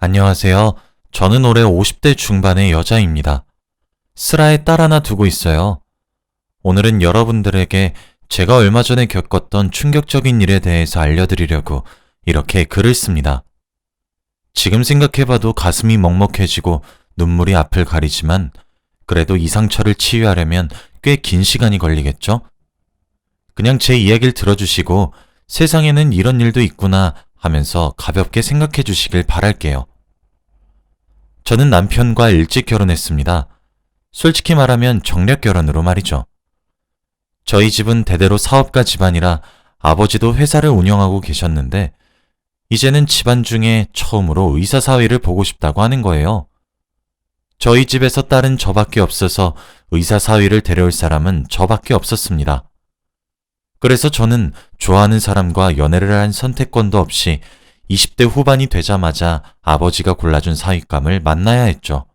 안녕하세요. 저는 올해 50대 중반의 여자입니다. 슬아에 딸 하나 두고 있어요. 오늘은 여러분들에게 제가 얼마 전에 겪었던 충격적인 일에 대해서 알려드리려고 이렇게 글을 씁니다. 지금 생각해봐도 가슴이 먹먹해지고 눈물이 앞을 가리지만 그래도 이 상처를 치유하려면 꽤 긴 시간이 걸리겠죠? 그냥 제 이야기를 들어주시고 세상에는 이런 일도 있구나 하면서 가볍게 생각해 주시길 바랄게요. 저는 남편과 일찍 결혼했습니다. 솔직히 말하면 정략 결혼으로 말이죠. 저희 집은 대대로 사업가 집안이라 아버지도 회사를 운영하고 계셨는데 이제는 집안 중에 처음으로 의사 사위를 보고 싶다고 하는 거예요. 저희 집에서 딸은 저밖에 없어서 의사 사위를 데려올 사람은 저밖에 없었습니다. 그래서 저는 좋아하는 사람과 연애를 한 선택권도 없이 20대 후반이 되자마자 아버지가 골라준 사위감을 만나야 했죠.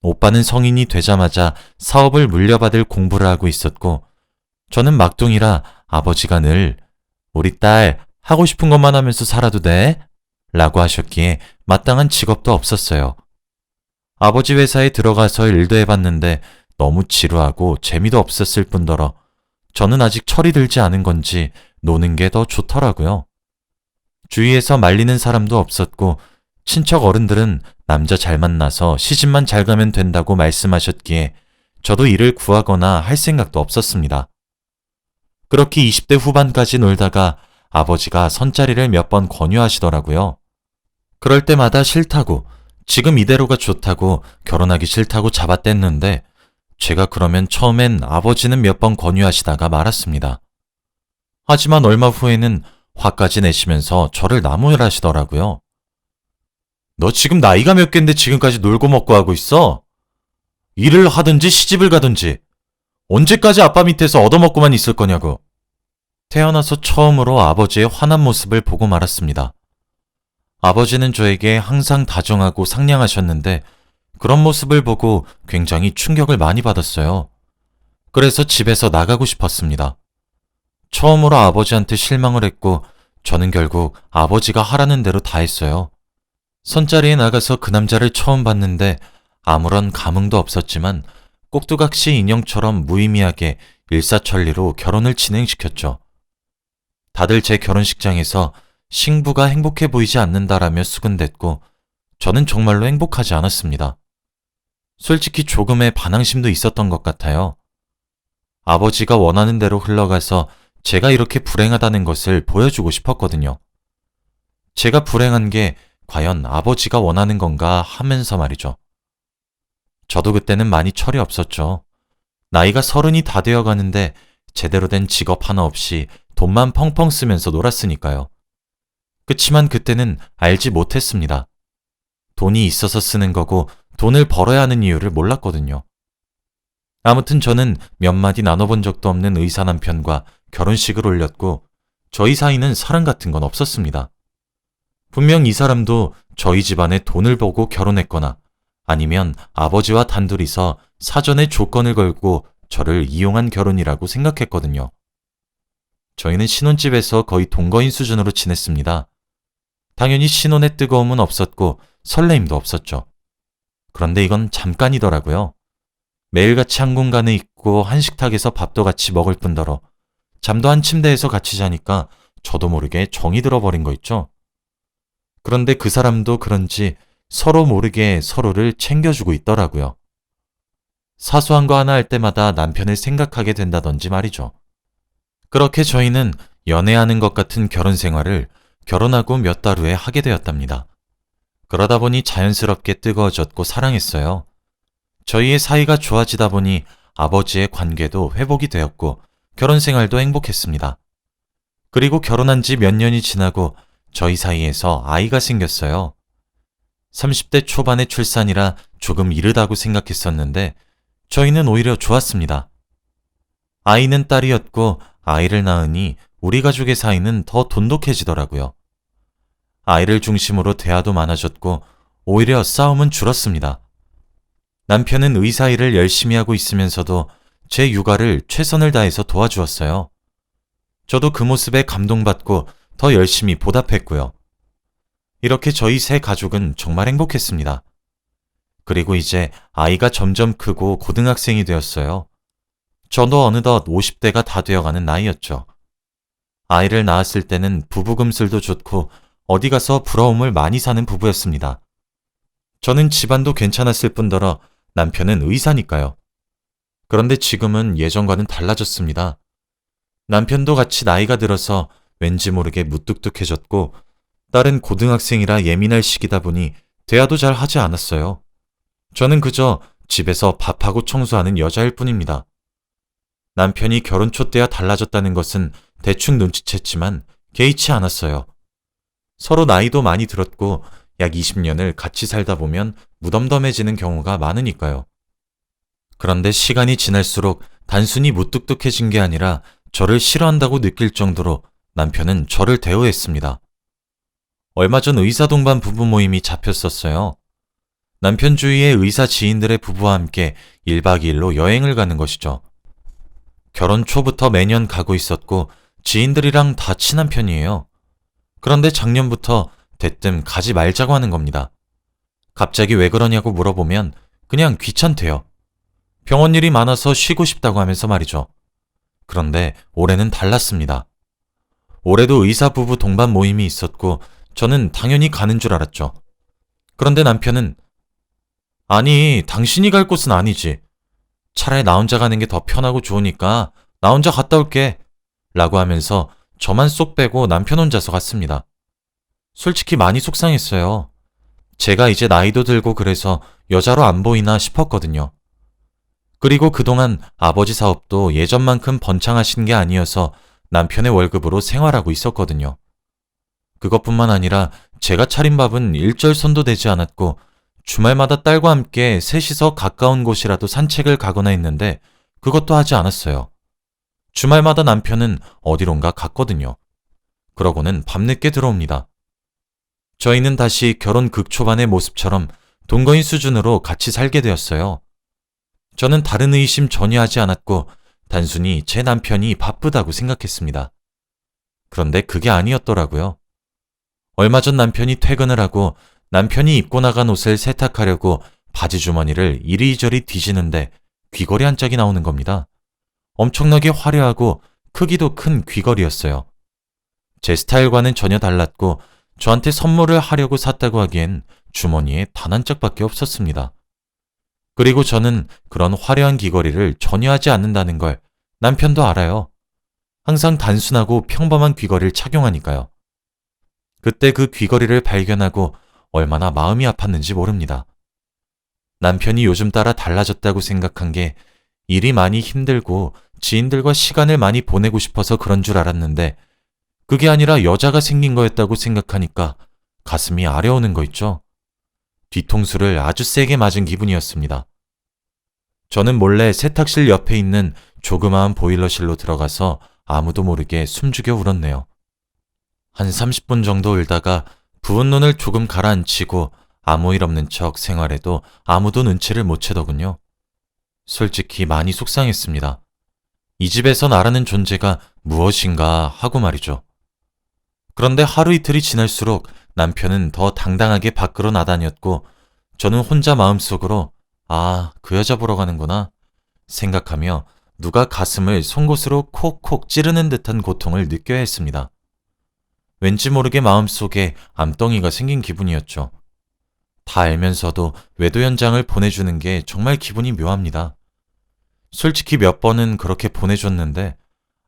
오빠는 성인이 되자마자 사업을 물려받을 공부를 하고 있었고, 저는 막둥이라 아버지가 늘 우리 딸 하고 싶은 것만 하면서 살아도 돼? 라고 하셨기에 마땅한 직업도 없었어요. 아버지 회사에 들어가서 일도 해봤는데 너무 지루하고 재미도 없었을 뿐더러 저는 아직 철이 들지 않은 건지 노는 게 더 좋더라고요. 주위에서 말리는 사람도 없었고 친척 어른들은 남자 잘 만나서 시집만 잘 가면 된다고 말씀하셨기에 저도 일을 구하거나 할 생각도 없었습니다. 그렇게 20대 후반까지 놀다가 아버지가 선자리를 몇 번 권유하시더라고요. 그럴 때마다 싫다고, 지금 이대로가 좋다고, 결혼하기 싫다고 잡아댔는데, 제가 그러면 처음엔 아버지는 몇 번 권유하시다가 말았습니다. 하지만 얼마 후에는 화까지 내시면서 저를 나무랄하시더라고요. 너 지금 나이가 몇 갠데 지금까지 놀고 먹고 하고 있어? 일을 하든지 시집을 가든지 언제까지 아빠 밑에서 얻어먹고만 있을 거냐고. 태어나서 처음으로 아버지의 화난 모습을 보고 말았습니다. 아버지는 저에게 항상 다정하고 상냥하셨는데 그런 모습을 보고 굉장히 충격을 많이 받았어요. 그래서 집에서 나가고 싶었습니다. 처음으로 아버지한테 실망을 했고 저는 결국 아버지가 하라는 대로 다 했어요. 선자리에 나가서 그 남자를 처음 봤는데 아무런 감흥도 없었지만 꼭두각시 인형처럼 무의미하게 일사천리로 결혼을 진행시켰죠. 다들 제 결혼식장에서 신부가 행복해 보이지 않는다라며 수근댔고 저는 정말로 행복하지 않았습니다. 솔직히 조금의 반항심도 있었던 것 같아요. 아버지가 원하는 대로 흘러가서 제가 이렇게 불행하다는 것을 보여주고 싶었거든요. 제가 불행한 게 과연 아버지가 원하는 건가 하면서 말이죠. 저도 그때는 많이 철이 없었죠. 나이가 서른이 다 되어 가는데 제대로 된 직업 하나 없이 돈만 펑펑 쓰면서 놀았으니까요. 그치만 그때는 알지 못했습니다. 돈이 있어서 쓰는 거고 돈을 벌어야 하는 이유를 몰랐거든요. 아무튼 저는 몇 마디 나눠본 적도 없는 의사 남편과 결혼식을 올렸고 저희 사이는 사랑 같은 건 없었습니다. 분명 이 사람도 저희 집안에 돈을 보고 결혼했거나 아니면 아버지와 단둘이서 사전에 조건을 걸고 저를 이용한 결혼이라고 생각했거든요. 저희는 신혼집에서 거의 동거인 수준으로 지냈습니다. 당연히 신혼의 뜨거움은 없었고 설레임도 없었죠. 그런데 이건 잠깐이더라고요. 매일같이 한 공간에 있고 한 식탁에서 밥도 같이 먹을 뿐더러 잠도 한 침대에서 같이 자니까 저도 모르게 정이 들어버린 거 있죠. 그런데 그 사람도 그런지 서로 모르게 서로를 챙겨주고 있더라고요. 사소한 거 하나 할 때마다 남편을 생각하게 된다던지 말이죠. 그렇게 저희는 연애하는 것 같은 결혼 생활을 결혼하고 몇 달 후에 하게 되었답니다. 그러다 보니 자연스럽게 뜨거워졌고 사랑했어요. 저희의 사이가 좋아지다 보니 아버지의 관계도 회복이 되었고 결혼 생활도 행복했습니다. 그리고 결혼한 지 몇 년이 지나고 저희 사이에서 아이가 생겼어요. 30대 초반의 출산이라 조금 이르다고 생각했었는데 저희는 오히려 좋았습니다. 아이는 딸이었고 아이를 낳으니 우리 가족의 사이는 더 돈독해지더라고요. 아이를 중심으로 대화도 많아졌고 오히려 싸움은 줄었습니다. 남편은 의사 일을 열심히 하고 있으면서도 제 육아를 최선을 다해서 도와주었어요. 저도 그 모습에 감동받고 더 열심히 보답했고요. 이렇게 저희 세 가족은 정말 행복했습니다. 그리고 이제 아이가 점점 크고 고등학생이 되었어요. 저도 어느덧 50대가 다 되어가는 나이였죠. 아이를 낳았을 때는 부부금슬도 좋고 어디 가서 부러움을 많이 사는 부부였습니다. 저는 집안도 괜찮았을 뿐더러 남편은 의사니까요. 그런데 지금은 예전과는 달라졌습니다. 남편도 같이 나이가 들어서 왠지 모르게 무뚝뚝해졌고 딸은 고등학생이라 예민할 시기다 보니 대화도 잘 하지 않았어요. 저는 그저 집에서 밥하고 청소하는 여자일 뿐입니다. 남편이 결혼 초 때와 달라졌다는 것은 대충 눈치챘지만 개의치 않았어요. 서로 나이도 많이 들었고 약 20년을 같이 살다 보면 무덤덤해지는 경우가 많으니까요. 그런데 시간이 지날수록 단순히 무뚝뚝해진 게 아니라 저를 싫어한다고 느낄 정도로 남편은 저를 대우했습니다. 얼마 전 의사 동반 부부 모임이 잡혔었어요. 남편 주위의 의사 지인들의 부부와 함께 1박 2일로 여행을 가는 것이죠. 결혼 초부터 매년 가고 있었고 지인들이랑 다 친한 편이에요. 그런데 작년부터 대뜸 가지 말자고 하는 겁니다. 갑자기 왜 그러냐고 물어보면 그냥 귀찮대요. 병원 일이 많아서 쉬고 싶다고 하면서 말이죠. 그런데 올해는 달랐습니다. 올해도 의사 부부 동반 모임이 있었고 저는 당연히 가는 줄 알았죠. 그런데 남편은 아니, 당신이 갈 곳은 아니지. 차라리 나 혼자 가는 게 더 편하고 좋으니까 나 혼자 갔다 올게. 라고 하면서 저만 쏙 빼고 남편 혼자서 갔습니다. 솔직히 많이 속상했어요. 제가 이제 나이도 들고 그래서 여자로 안 보이나 싶었거든요. 그리고 그동안 아버지 사업도 예전만큼 번창하신 게 아니어서 남편의 월급으로 생활하고 있었거든요. 그것뿐만 아니라 제가 차린 밥은 일절손도 되지 않았고 주말마다 딸과 함께 셋이서 가까운 곳이라도 산책을 가거나 했는데 그것도 하지 않았어요. 주말마다 남편은 어디론가 갔거든요. 그러고는 밤늦게 들어옵니다. 저희는 다시 결혼 극초반의 모습처럼 동거인 수준으로 같이 살게 되었어요. 저는 다른 의심 전혀 하지 않았고 단순히 제 남편이 바쁘다고 생각했습니다. 그런데 그게 아니었더라고요. 얼마 전 남편이 퇴근을 하고 남편이 입고 나간 옷을 세탁하려고 바지 주머니를 이리저리 뒤지는데 귀걸이 한 짝이 나오는 겁니다. 엄청나게 화려하고 크기도 큰 귀걸이였어요. 제 스타일과는 전혀 달랐고 저한테 선물을 하려고 샀다고 하기엔 주머니에 단 한 짝밖에 없었습니다. 그리고 저는 그런 화려한 귀걸이를 전혀 하지 않는다는 걸 남편도 알아요. 항상 단순하고 평범한 귀걸이를 착용하니까요. 그때 그 귀걸이를 발견하고 얼마나 마음이 아팠는지 모릅니다. 남편이 요즘 따라 달라졌다고 생각한 게 일이 많이 힘들고 지인들과 시간을 많이 보내고 싶어서 그런 줄 알았는데 그게 아니라 여자가 생긴 거였다고 생각하니까 가슴이 아려오는 거 있죠. 뒤통수를 아주 세게 맞은 기분이었습니다. 저는 몰래 세탁실 옆에 있는 조그마한 보일러실로 들어가서 아무도 모르게 숨죽여 울었네요. 한 30분 정도 울다가 부은 눈을 조금 가라앉히고 아무 일 없는 척 생활해도 아무도 눈치를 못 채더군요. 솔직히 많이 속상했습니다. 이 집에서 나라는 존재가 무엇인가 하고 말이죠. 그런데 하루 이틀이 지날수록 남편은 더 당당하게 밖으로 나다녔고 저는 혼자 마음속으로 아, 그 여자 보러 가는구나 생각하며 누가 가슴을 송곳으로 콕콕 찌르는 듯한 고통을 느껴야 했습니다. 왠지 모르게 마음속에 암덩이가 생긴 기분이었죠. 다 알면서도 외도 현장을 보내주는 게 정말 기분이 묘합니다. 솔직히 몇 번은 그렇게 보내줬는데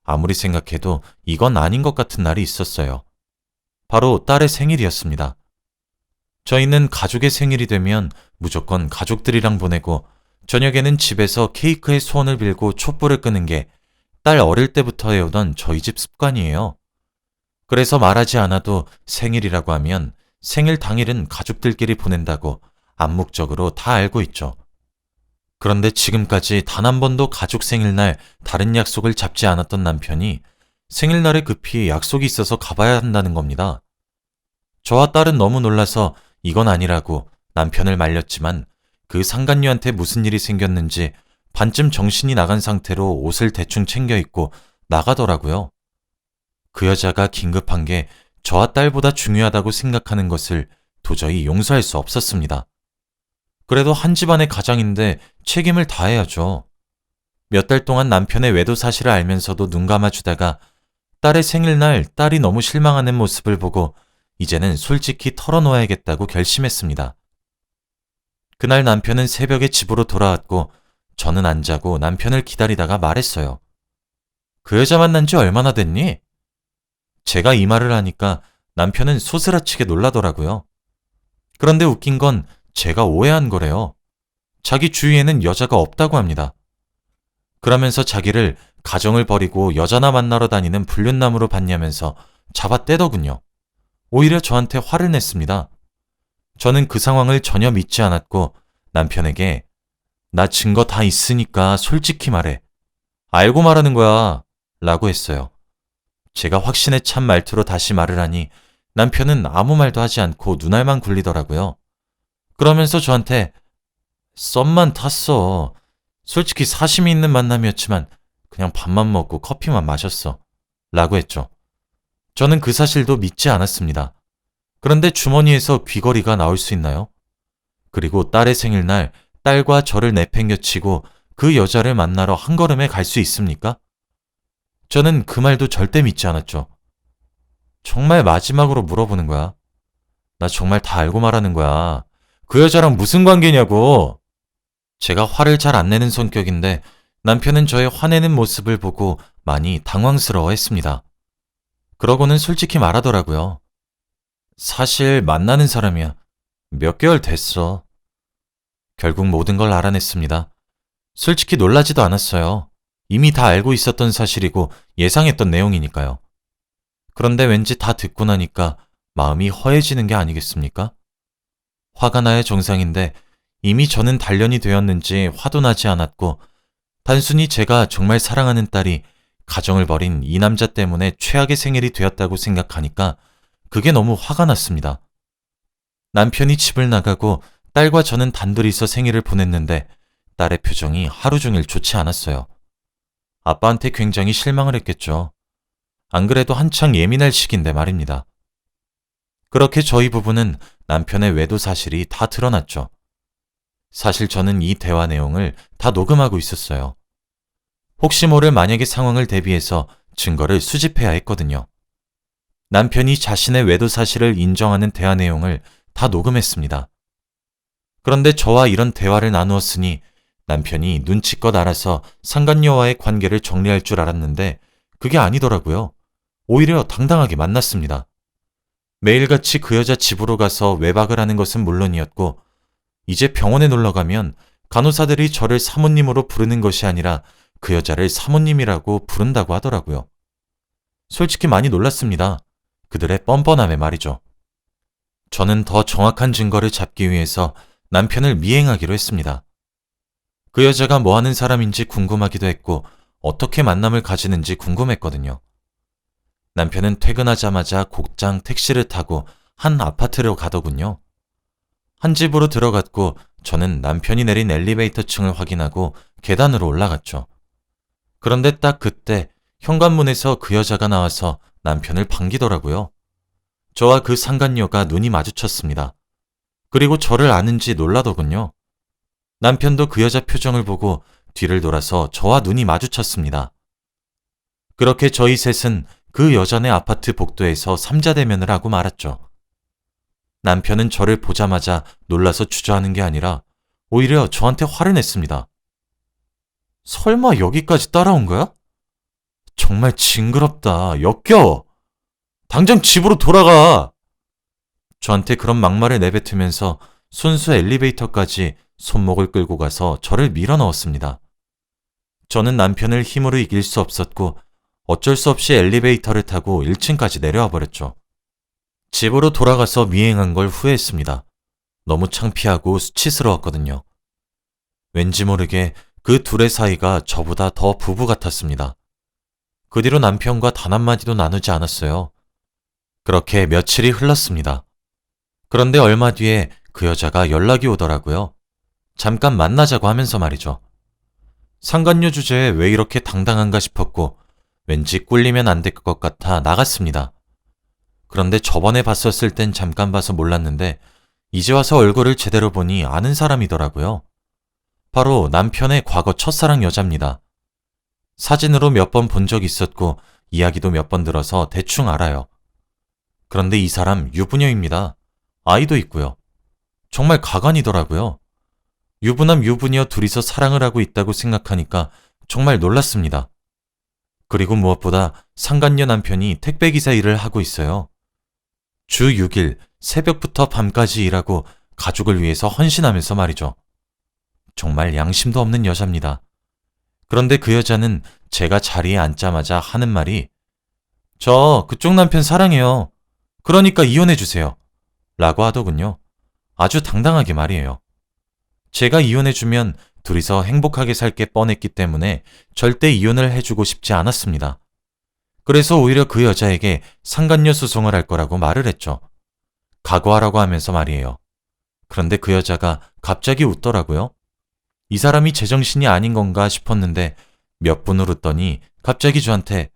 아무리 생각해도 이건 아닌 것 같은 날이 있었어요. 바로 딸의 생일이었습니다. 저희는 가족의 생일이 되면 무조건 가족들이랑 보내고 저녁에는 집에서 케이크의 소원을 빌고 촛불을 끄는 게 딸 어릴 때부터 해오던 저희 집 습관이에요. 그래서 말하지 않아도 생일이라고 하면 생일 당일은 가족들끼리 보낸다고 암묵적으로 다 알고 있죠. 그런데 지금까지 단 한 번도 가족 생일날 다른 약속을 잡지 않았던 남편이 생일날에 급히 약속이 있어서 가봐야 한다는 겁니다. 저와 딸은 너무 놀라서 이건 아니라고 남편을 말렸지만 그 상간녀한테 무슨 일이 생겼는지 반쯤 정신이 나간 상태로 옷을 대충 챙겨 입고 나가더라고요. 그 여자가 긴급한 게 저와 딸보다 중요하다고 생각하는 것을 도저히 용서할 수 없었습니다. 그래도 한 집안의 가장인데 책임을 다해야죠. 몇 달 동안 남편의 외도 사실을 알면서도 눈 감아주다가 딸의 생일날 딸이 너무 실망하는 모습을 보고 이제는 솔직히 털어놓아야겠다고 결심했습니다. 그날 남편은 새벽에 집으로 돌아왔고 저는 안 자고 남편을 기다리다가 말했어요. 그 여자 만난 지 얼마나 됐니? 제가 이 말을 하니까 남편은 소스라치게 놀라더라고요. 그런데 웃긴 건 제가 오해한 거래요. 자기 주위에는 여자가 없다고 합니다. 그러면서 자기를 가정을 버리고 여자나 만나러 다니는 불륜남으로 봤냐면서 잡아 떼더군요. 오히려 저한테 화를 냈습니다. 저는 그 상황을 전혀 믿지 않았고 남편에게 나 증거 다 있으니까 솔직히 말해. 알고 말하는 거야. 라고 했어요. 제가 확신에 찬 말투로 다시 말을 하니 남편은 아무 말도 하지 않고 눈알만 굴리더라고요. 그러면서 저한테 썸만 탔어. 솔직히 사심이 있는 만남이었지만 그냥 밥만 먹고 커피만 마셨어. 라고 했죠. 저는 그 사실도 믿지 않았습니다. 그런데 주머니에서 귀걸이가 나올 수 있나요? 그리고 딸의 생일날 딸과 저를 내팽겨치고 그 여자를 만나러 한 걸음에 갈 수 있습니까? 저는 그 말도 절대 믿지 않았죠. 정말 마지막으로 물어보는 거야. 나 정말 다 알고 말하는 거야. 그 여자랑 무슨 관계냐고. 제가 화를 잘 안 내는 성격인데 남편은 저의 화내는 모습을 보고 많이 당황스러워 했습니다. 그러고는 솔직히 말하더라고요. 사실 만나는 사람이야. 몇 개월 됐어. 결국 모든 걸 알아냈습니다. 솔직히 놀라지도 않았어요. 이미 다 알고 있었던 사실이고 예상했던 내용이니까요. 그런데 왠지 다 듣고 나니까 마음이 허해지는 게 아니겠습니까? 화가 나야 정상인데 이미 저는 단련이 되었는지 화도 나지 않았고 단순히 제가 정말 사랑하는 딸이 가정을 버린 이 남자 때문에 최악의 생일이 되었다고 생각하니까 그게 너무 화가 났습니다. 남편이 집을 나가고 딸과 저는 단둘이서 생일을 보냈는데 딸의 표정이 하루 종일 좋지 않았어요. 아빠한테 굉장히 실망을 했겠죠. 안 그래도 한창 예민할 시기인데 말입니다. 그렇게 저희 부부는 남편의 외도 사실이 다 드러났죠. 사실 저는 이 대화 내용을 다 녹음하고 있었어요. 혹시 모를 만약의 상황을 대비해서 증거를 수집해야 했거든요. 남편이 자신의 외도 사실을 인정하는 대화 내용을 다 녹음했습니다. 그런데 저와 이런 대화를 나누었으니 남편이 눈치껏 알아서 상간녀와의 관계를 정리할 줄 알았는데 그게 아니더라고요. 오히려 당당하게 만났습니다. 매일같이 그 여자 집으로 가서 외박을 하는 것은 물론이었고 이제 병원에 놀러 가면 간호사들이 저를 사모님으로 부르는 것이 아니라 그 여자를 사모님이라고 부른다고 하더라고요. 솔직히 많이 놀랐습니다. 그들의 뻔뻔함에 말이죠. 저는 더 정확한 증거를 잡기 위해서 남편을 미행하기로 했습니다. 그 여자가 뭐 하는 사람인지 궁금하기도 했고 어떻게 만남을 가지는지 궁금했거든요. 남편은 퇴근하자마자 곡장 택시를 타고 한 아파트로 가더군요. 한 집으로 들어갔고 저는 남편이 내린 엘리베이터 층을 확인하고 계단으로 올라갔죠. 그런데 딱 그때 현관문에서 그 여자가 나와서 남편을 반기더라고요. 저와 그 상간녀가 눈이 마주쳤습니다. 그리고 저를 아는지 놀라더군요. 남편도 그 여자 표정을 보고 뒤를 돌아서 저와 눈이 마주쳤습니다. 그렇게 저희 셋은 그 여자네 아파트 복도에서 삼자대면을 하고 말았죠. 남편은 저를 보자마자 놀라서 주저하는 게 아니라 오히려 저한테 화를 냈습니다. 설마 여기까지 따라온 거야? 정말 징그럽다. 역겨워. 당장 집으로 돌아가. 저한테 그런 막말을 내뱉으면서 손수 엘리베이터까지 손목을 끌고 가서 저를 밀어 넣었습니다. 저는 남편을 힘으로 이길 수 없었고 어쩔 수 없이 엘리베이터를 타고 1층까지 내려와 버렸죠. 집으로 돌아가서 미행한 걸 후회했습니다. 너무 창피하고 수치스러웠거든요. 왠지 모르게 그 둘의 사이가 저보다 더 부부 같았습니다. 그 뒤로 남편과 단 한마디도 나누지 않았어요. 그렇게 며칠이 흘렀습니다. 그런데 얼마 뒤에 그 여자가 연락이 오더라고요. 잠깐 만나자고 하면서 말이죠. 상간녀 주제에 왜 이렇게 당당한가 싶었고 왠지 꿀리면 안 될 것 같아 나갔습니다. 그런데 저번에 봤었을 땐 잠깐 봐서 몰랐는데 이제 와서 얼굴을 제대로 보니 아는 사람이더라고요. 바로 남편의 과거 첫사랑 여자입니다. 사진으로 몇 번 본 적 있었고 이야기도 몇 번 들어서 대충 알아요. 그런데 이 사람 유부녀입니다. 아이도 있고요. 정말 가관이더라고요. 유부남 유부녀 둘이서 사랑을 하고 있다고 생각하니까 정말 놀랐습니다. 그리고 무엇보다 상간녀 남편이 택배기사 일을 하고 있어요. 주 6일 새벽부터 밤까지 일하고 가족을 위해서 헌신하면서 말이죠. 정말 양심도 없는 여자입니다. 그런데 그 여자는 제가 자리에 앉자마자 하는 말이 저 그쪽 남편 사랑해요. 그러니까 이혼해주세요. 라고 하더군요. 아주 당당하게 말이에요. 제가 이혼해주면 둘이서 행복하게 살 게 뻔했기 때문에 절대 이혼을 해주고 싶지 않았습니다. 그래서 오히려 그 여자에게 상간녀 소송을 할 거라고 말을 했죠. 각오하라고 하면서 말이에요. 그런데 그 여자가 갑자기 웃더라고요. 이 사람이 제정신이 아닌 건가 싶었는데 몇 분을 웃더니 갑자기 저한테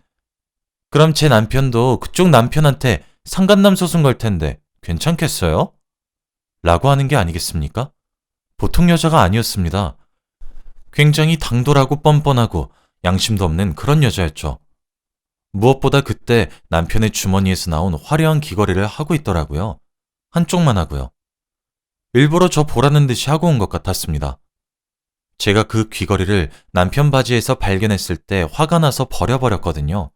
그럼 제 남편도 그쪽 남편한테 상간남 소송 걸 텐데 괜찮겠어요? 라고 하는 게 아니겠습니까? 보통 여자가 아니었습니다. 굉장히 당돌하고 뻔뻔하고 양심도 없는 그런 여자였죠. 무엇보다 그때 남편의 주머니에서 나온 화려한 귀걸이를 하고 있더라고요. 한쪽만 하고요. 일부러 저 보라는 듯이 하고 온 것 같았습니다. 제가 그 귀걸이를 남편 바지에서 발견했을 때 화가 나서 버려버렸거든요.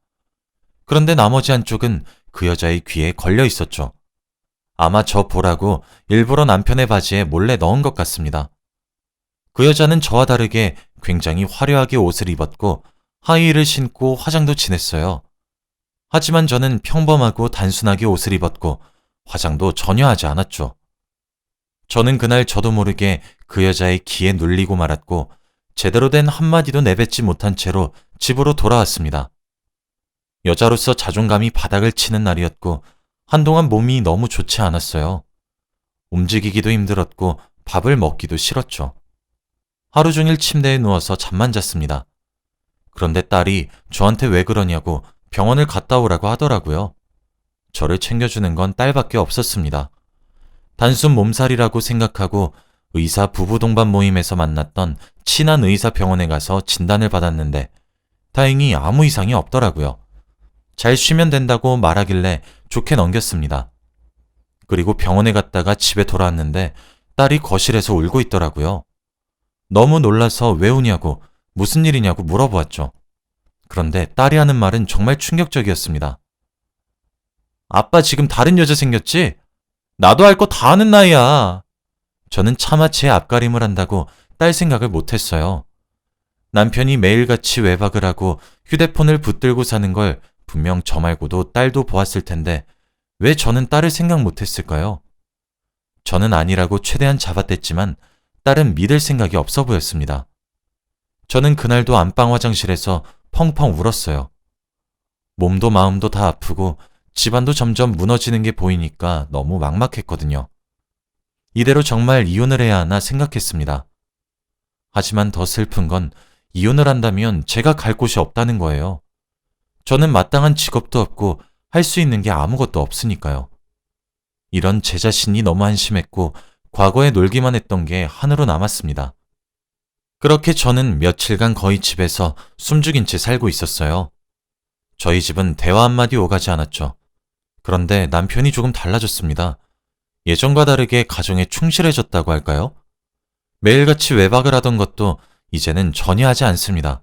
그런데 나머지 한쪽은 그 여자의 귀에 걸려 있었죠. 아마 저 보라고 일부러 남편의 바지에 몰래 넣은 것 같습니다. 그 여자는 저와 다르게 굉장히 화려하게 옷을 입었고 하이힐을 신고 화장도 진했어요. 하지만 저는 평범하고 단순하게 옷을 입었고 화장도 전혀 하지 않았죠. 저는 그날 저도 모르게 그 여자의 기에 눌리고 말았고 제대로 된 한마디도 내뱉지 못한 채로 집으로 돌아왔습니다. 여자로서 자존감이 바닥을 치는 날이었고 한동안 몸이 너무 좋지 않았어요. 움직이기도 힘들었고 밥을 먹기도 싫었죠. 하루 종일 침대에 누워서 잠만 잤습니다. 그런데 딸이 저한테 왜 그러냐고 병원을 갔다 오라고 하더라고요. 저를 챙겨주는 건 딸밖에 없었습니다. 단순 몸살이라고 생각하고 의사 부부 동반 모임에서 만났던 친한 의사 병원에 가서 진단을 받았는데 다행히 아무 이상이 없더라고요. 잘 쉬면 된다고 말하길래 좋게 넘겼습니다. 그리고 병원에 갔다가 집에 돌아왔는데 딸이 거실에서 울고 있더라고요. 너무 놀라서 왜 우냐고 무슨 일이냐고 물어보았죠. 그런데 딸이 하는 말은 정말 충격적이었습니다. 아빠 지금 다른 여자 생겼지? 나도 알거다 아는 나이야. 저는 차마 제 앞가림을 한다고 딸 생각을 못했어요. 남편이 매일같이 외박을 하고 휴대폰을 붙들고 사는 걸 분명 저 말고도 딸도 보았을 텐데 왜 저는 딸을 생각 못했을까요? 저는 아니라고 최대한 잡아댔지만 딸은 믿을 생각이 없어 보였습니다. 저는 그날도 안방 화장실에서 펑펑 울었어요. 몸도 마음도 다 아프고 집안도 점점 무너지는 게 보이니까 너무 막막했거든요. 이대로 정말 이혼을 해야 하나 생각했습니다. 하지만 더 슬픈 건 이혼을 한다면 제가 갈 곳이 없다는 거예요. 저는 마땅한 직업도 없고 할 수 있는 게 아무것도 없으니까요. 이런 제 자신이 너무 한심했고 과거에 놀기만 했던 게 한으로 남았습니다. 그렇게 저는 며칠간 거의 집에서 숨죽인 채 살고 있었어요. 저희 집은 대화 한마디 오가지 않았죠. 그런데 남편이 조금 달라졌습니다. 예전과 다르게 가정에 충실해졌다고 할까요? 매일같이 외박을 하던 것도 이제는 전혀 하지 않습니다.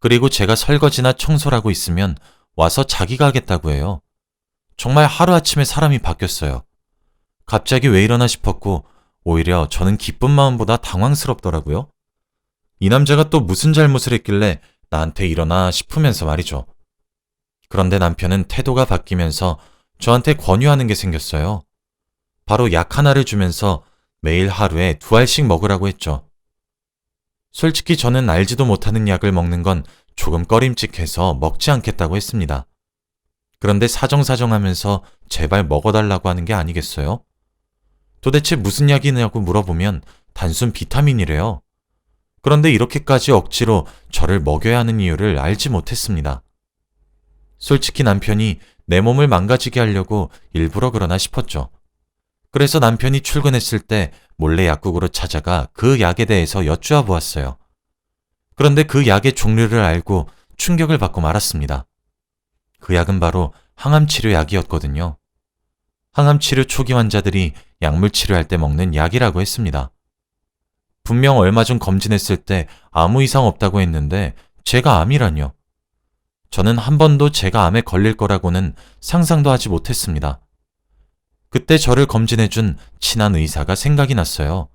그리고 제가 설거지나 청소를 하고 있으면 와서 자기가 하겠다고 해요. 정말 하루아침에 사람이 바뀌었어요. 갑자기 왜 이러나 싶었고, 오히려 저는 기쁜 마음보다 당황스럽더라고요. 이 남자가 또 무슨 잘못을 했길래 나한테 일어나 싶으면서 말이죠. 그런데 남편은 태도가 바뀌면서 저한테 권유하는 게 생겼어요. 바로 약 하나를 주면서 매일 하루에 두 알씩 먹으라고 했죠. 솔직히 저는 알지도 못하는 약을 먹는 건 조금 꺼림칙해서 먹지 않겠다고 했습니다. 그런데 사정사정 하면서 제발 먹어달라고 하는 게 아니겠어요? 도대체 무슨 약이냐고 물어보면 단순 비타민이래요. 그런데 이렇게까지 억지로 저를 먹여야 하는 이유를 알지 못했습니다. 솔직히 남편이 내 몸을 망가지게 하려고 일부러 그러나 싶었죠. 그래서 남편이 출근했을 때 몰래 약국으로 찾아가 그 약에 대해서 여쭈어 보았어요. 그런데 그 약의 종류를 알고 충격을 받고 말았습니다. 그 약은 바로 항암 치료 약이었거든요. 항암 치료 초기 환자들이 약물 치료할 때 먹는 약이라고 했습니다. 분명 얼마 전 검진했을 때 아무 이상 없다고 했는데 제가 암이라뇨. 저는 한 번도 제가 암에 걸릴 거라고는 상상도 하지 못했습니다. 그때 저를 검진해준 친한 의사가 생각이 났어요.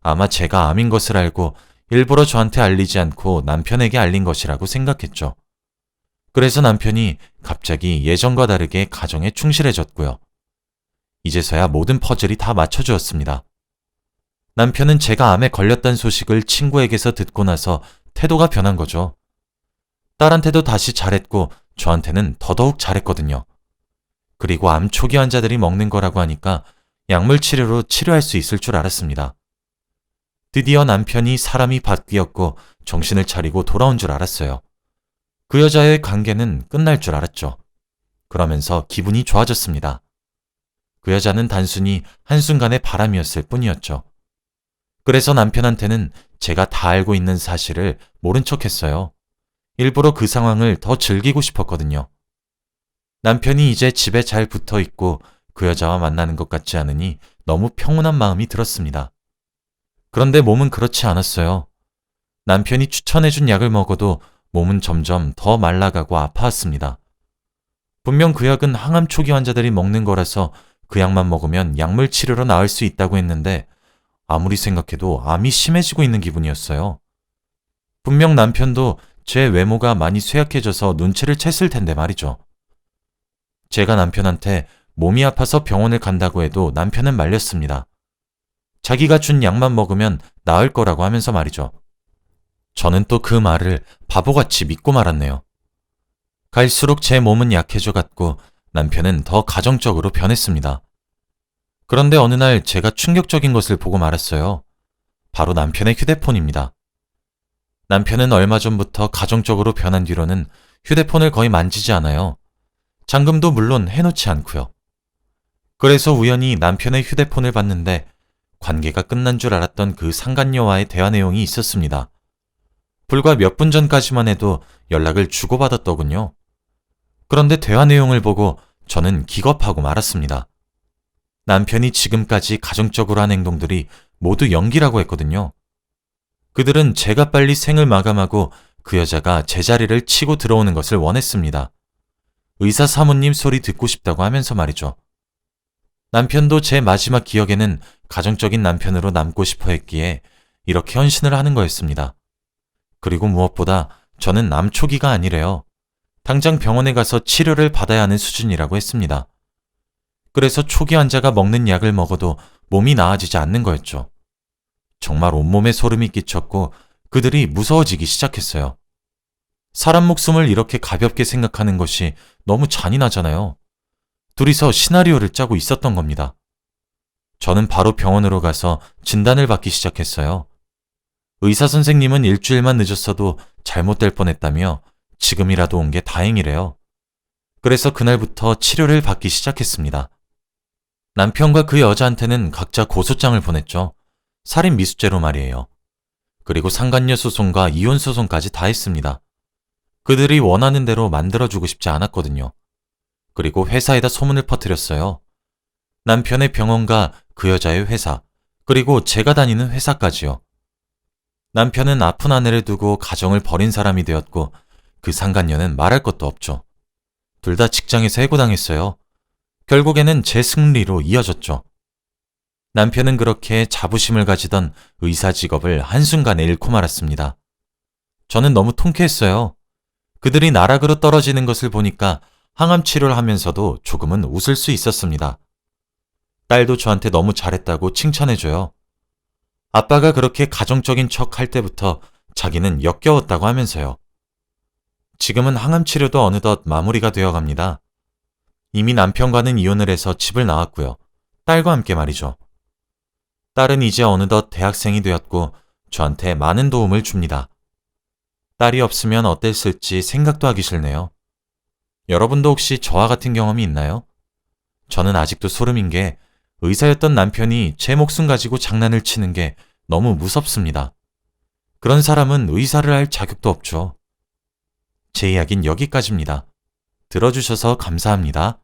아마 제가 암인 것을 알고 일부러 저한테 알리지 않고 남편에게 알린 것이라고 생각했죠. 그래서 남편이 갑자기 예전과 다르게 가정에 충실해졌고요. 이제서야 모든 퍼즐이 다 맞춰주었습니다. 남편은 제가 암에 걸렸다는 소식을 친구에게서 듣고 나서 태도가 변한 거죠. 딸한테도 다시 잘했고 저한테는 더더욱 잘했거든요. 그리고 암 초기 환자들이 먹는 거라고 하니까 약물 치료로 치료할 수 있을 줄 알았습니다. 드디어 남편이 사람이 바뀌었고 정신을 차리고 돌아온 줄 알았어요. 그 여자의 관계는 끝날 줄 알았죠. 그러면서 기분이 좋아졌습니다. 그 여자는 단순히 한순간의 바람이었을 뿐이었죠. 그래서 남편한테는 제가 다 알고 있는 사실을 모른 척 했어요. 일부러 그 상황을 더 즐기고 싶었거든요. 남편이 이제 집에 잘 붙어 있고 그 여자와 만나는 것 같지 않으니 너무 평온한 마음이 들었습니다. 그런데 몸은 그렇지 않았어요. 남편이 추천해준 약을 먹어도 몸은 점점 더 말라가고 아파왔습니다. 분명 그 약은 항암 초기 환자들이 먹는 거라서 그 약만 먹으면 약물 치료로 나을 수 있다고 했는데 아무리 생각해도 암이 심해지고 있는 기분이었어요. 분명 남편도 제 외모가 많이 쇠약해져서 눈치를 챘을 텐데 말이죠. 제가 남편한테 몸이 아파서 병원을 간다고 해도 남편은 말렸습니다. 자기가 준 약만 먹으면 나을 거라고 하면서 말이죠. 저는 또 그 말을 바보같이 믿고 말았네요. 갈수록 제 몸은 약해져 갔고 남편은 더 가정적으로 변했습니다. 그런데 어느 날 제가 충격적인 것을 보고 말았어요. 바로 남편의 휴대폰입니다. 남편은 얼마 전부터 가정적으로 변한 뒤로는 휴대폰을 거의 만지지 않아요. 잠금도 물론 해놓지 않고요. 그래서 우연히 남편의 휴대폰을 봤는데 관계가 끝난 줄 알았던 그 상간녀와의 대화 내용이 있었습니다. 불과 몇 분 전까지만 해도 연락을 주고받았더군요. 그런데 대화 내용을 보고 저는 기겁하고 말았습니다. 남편이 지금까지 가정적으로 한 행동들이 모두 연기라고 했거든요. 그들은 제가 빨리 생을 마감하고 그 여자가 제 자리를 치고 들어오는 것을 원했습니다. 의사 사모님 소리 듣고 싶다고 하면서 말이죠. 남편도 제 마지막 기억에는 가정적인 남편으로 남고 싶어 했기에 이렇게 헌신을 하는 거였습니다. 그리고 무엇보다 저는 남초기가 아니래요. 당장 병원에 가서 치료를 받아야 하는 수준이라고 했습니다. 그래서 초기 환자가 먹는 약을 먹어도 몸이 나아지지 않는 거였죠. 정말 온몸에 소름이 끼쳤고 그들이 무서워지기 시작했어요. 사람 목숨을 이렇게 가볍게 생각하는 것이 너무 잔인하잖아요. 둘이서 시나리오를 짜고 있었던 겁니다. 저는 바로 병원으로 가서 진단을 받기 시작했어요. 의사 선생님은 일주일만 늦었어도 잘못될 뻔했다며 지금이라도 온 게 다행이래요. 그래서 그날부터 치료를 받기 시작했습니다. 남편과 그 여자한테는 각자 고소장을 보냈죠. 살인 미수죄로 말이에요. 그리고 상간녀 소송과 이혼 소송까지 다 했습니다. 그들이 원하는 대로 만들어주고 싶지 않았거든요. 그리고 회사에다 소문을 퍼뜨렸어요. 남편의 병원과 그 여자의 회사, 그리고 제가 다니는 회사까지요. 남편은 아픈 아내를 두고 가정을 버린 사람이 되었고 그 상간녀는 말할 것도 없죠. 둘 다 직장에서 해고당했어요. 결국에는 제 승리로 이어졌죠. 남편은 그렇게 자부심을 가지던 의사 직업을 한순간에 잃고 말았습니다. 저는 너무 통쾌했어요. 그들이 나락으로 떨어지는 것을 보니까 항암 치료를 하면서도 조금은 웃을 수 있었습니다. 딸도 저한테 너무 잘했다고 칭찬해줘요. 아빠가 그렇게 가정적인 척 할 때부터 자기는 역겨웠다고 하면서요. 지금은 항암 치료도 어느덧 마무리가 되어 갑니다. 이미 남편과는 이혼을 해서 집을 나왔고요. 딸과 함께 말이죠. 딸은 이제 어느덧 대학생이 되었고 저한테 많은 도움을 줍니다. 딸이 없으면 어땠을지 생각도 하기 싫네요. 여러분도 혹시 저와 같은 경험이 있나요? 저는 아직도 소름인 게 의사였던 남편이 제 목숨 가지고 장난을 치는 게 너무 무섭습니다. 그런 사람은 의사를 할 자격도 없죠. 제 이야기는 여기까지입니다. 들어주셔서 감사합니다.